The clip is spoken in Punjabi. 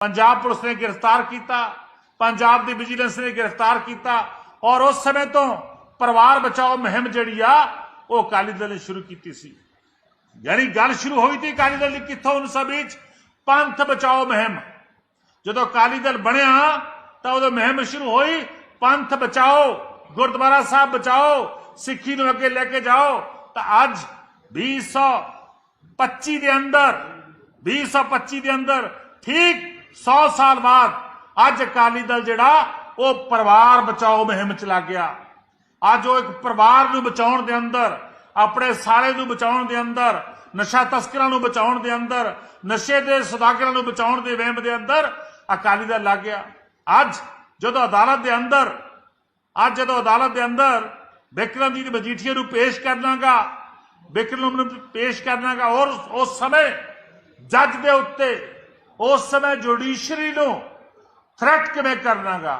ਪੰਜਾਬ ਪੁਲਿਸ ਨੇ ਗ੍ਰਿਫਤਾਰ ਕੀਤਾ, ਪੰਜਾਬ ਦੀ ਵਿਜੀਲੈਂਸ ਨੇ ਗ੍ਰਿਫਤਾਰ ਕੀਤਾ ਔਰ ਉਸ ਸਮੇਂ ਤੋਂ ਪਰਿਵਾਰ ਬਚਾਓ ਮੁਹਿੰਮ ਜਿਹੜੀ ਆ, ਉਹ ਅਕਾਲੀ ਦਲ ਨੇ ਸ਼ੁਰੂ ਕੀਤੀ ਸੀ। ਯਾਨੀ ਗੱਲ ਸ਼ੁਰੂ ਹੋਈ ਤੀ ਅਕਾਲੀ ਦਲ ਦੀ ਕਿੱਥੋਂ ਉਸ ਵਿੱਚ? ਪੰਥ ਬਚਾਓ ਮੁਹਿੰਮ। ਜਦੋਂ ਅਕਾਲੀ ਦਲ ਬਣਿਆ, ਤਾਂ ਉਦੋਂ ਮੁਹਿੰਮ ਸ਼ੁਰੂ ਹੋਈ, ਪੰਥ ਬਚਾਓ, ਗੁਰਦੁਆਰਾ ਸਾਹਿਬ ਬਚਾਓ, ਸਿੱਖੀ ਨੂੰ ਅੱਗੇ ਲੈ ਕੇ ਜਾਓ। ਤਾਂ ਅੱਜ 2025 ਦੇ ਅੰਦਰ 2025 ਦੇ ਅੰਦਰ ਠੀਕ 100 ਸਾਲ ਬਾਅਦ ਅੱਜ ਅਕਾਲੀ ਦਲ ਜਿਹੜਾ, ਉਹ ਪਰਿਵਾਰ ਬਚਾਓ ਮੁਹਿੰਮ ਚ ਲੱਗ ਗਿਆ। ਅੱਜ ਉਹ ਇੱਕ ਪਰਿਵਾਰ ਨੂੰ ਬਚਾਉਣ ਦੇ ਅੰਦਰ, ਆਪਣੇ ਸਾਰੇ ਨੂੰ ਬਚਾਉਣ ਦੇ ਅੰਦਰ, ਨਸ਼ਾ ਤਸਕਰਾਂ ਨੂੰ ਬਚਾਉਣ ਦੇ ਅੰਦਰ, ਨਸ਼ੇ ਦੇ ਸੌਦਾਗਰਾਂ ਨੂੰ ਬਚਾਉਣ ਦੇ ਵਹਿਮ ਦੇ ਅੰਦਰ ਅਕਾਲੀ ਦਲ ਲੱਗ ਗਿਆ। ਅੱਜ ਜਦੋਂ ਅਦਾਲਤ ਦੇ ਅੰਦਰ, ਅੱਜ ਜਦੋਂ ਅਦਾਲਤ ਦੇ ਅੰਦਰ ਵਿਕਰਮਜੀਤ ਮਜੀਠੀਆ ਨੂੰ ਪੇਸ਼ ਕਰਨਾਗਾ ਬਿਕਰਮ ਨੂੰ ਪੇਸ਼ ਕਰਨਾਗਾ ਔਰ ਉਸ ਸਮੇਂ ਜੱਜ ਦੇ ਉੱਤੇ ਉਸ ਸਮੇਂ ਜੁਡੀਸ਼ਰੀ ਨੂੰ ਥ੍ਰੈਟ ਕਿਵੇਂ ਕਰਨਾਗਾ?